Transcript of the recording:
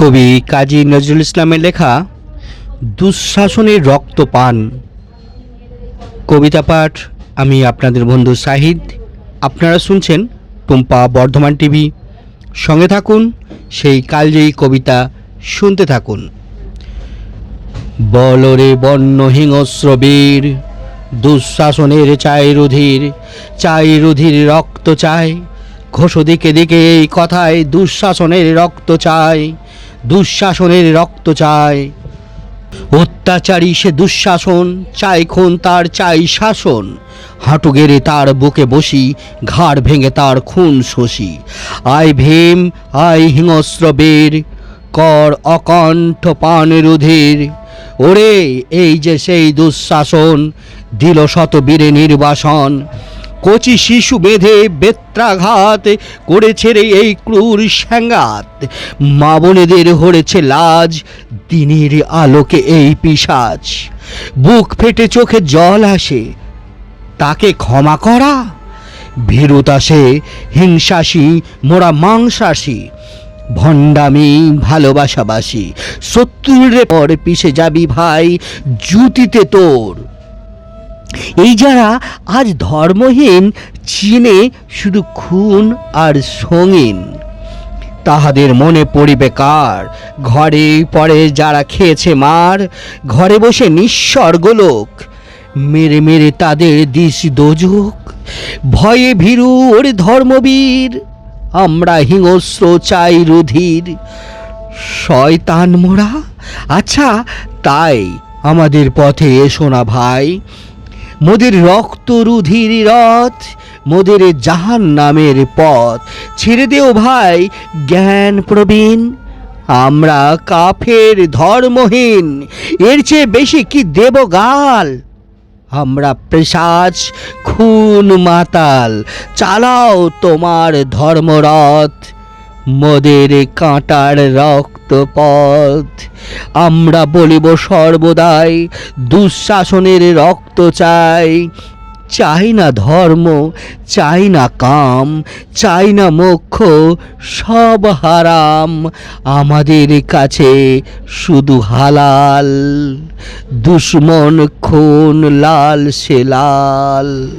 কবি কাজী নজরুল ইসলামের লেখা দুঃশাসনের রক্তপান। কবিতা পাঠ, আমি আপনাদের বন্ধু শাহিদ আপনারা শুনছেন টুম্পা বর্ধমান টিভি। সঙ্গে থাকুন, সেই কালজয়ী কবিতা শুনতে থাকুন। বলরে বন্য হিংস্রবীর দুঃশাসনের চাই রুধির চাই রুধির রক্ত চাই। ঘোষ দিকে দিকে এই কথায় দুঃশাসনের রক্ত চাই। দুঃশাসনের রক্ত চায় অত্যাচারী সে দুঃশাসন, চাই খুন তার, চাই শাসন। হাঁটু গেড়ে তার বুকে বসি, ঘাড় ভেঙে তার খুন শোষি। আয় ভীম আয় হিংস্র বীর, কর অকণ্ঠ পান রুধির। ওরে, এই যে সেই দুঃশাসন, দিল শত বীরে নির্বাসন। কচি শিশু বেঁধে বেত্রাঘাত করেছে রে এই ক্রূর স্যাঙ্গাত। মা বোনেদের হরেছে লাজ, দিনের আলোকে এই পিসাজ বুক ফেটে চোখে জল আসে, তাকে ক্ষমা করা। ভীরুতা সে হিংসাসী, মোরা মাংসাসী। ভণ্ডামি ভালোবাসাবাসী, শত্রুরে পর পিছে যাবি ভাই, জুতিতে তোর। এই যারা আজ ধর্মহীন, চীনে শুধু খুন আর সঙ্গীন, তাহাদের মনে পড়িবে কার? ঘরে পরে যারা খেয়েছে মার, ঘরে বসে নিঃস্বর্গ লোক, মেরে মেরে তাদের দিস দোজক। ভয়ে ভীরু ওরে ধর্মবীর, আমরা হিংস্র চাই রুধির। শয়তান মোরা আচ্ছা তাই আমাদের পথে এসো না ভাই। মোদের রক্ত রুধির রথ, মোদের জাহান নামের পথ। ছেড়ে দেও ভাই জ্ঞান প্রবীণ, আমরা কাফের ধর্মহীন, এর চেয়ে বেশি কি দেব গাল? আমরা পেশাজ খুন মাতাল, চালাও তোমার ধর্মরথ। মোদের কাঁটার রক্তপথ। আমরা বলিব সর্বদাই দুঃশাসনের রক্ত চাই। চাই না ধর্ম, চাই না কাম, চাই না মোক্ষ, সব হারাম। আমাদের কাছে শুধু হালাল। দুশ্মন, খুন, লাল সে লাল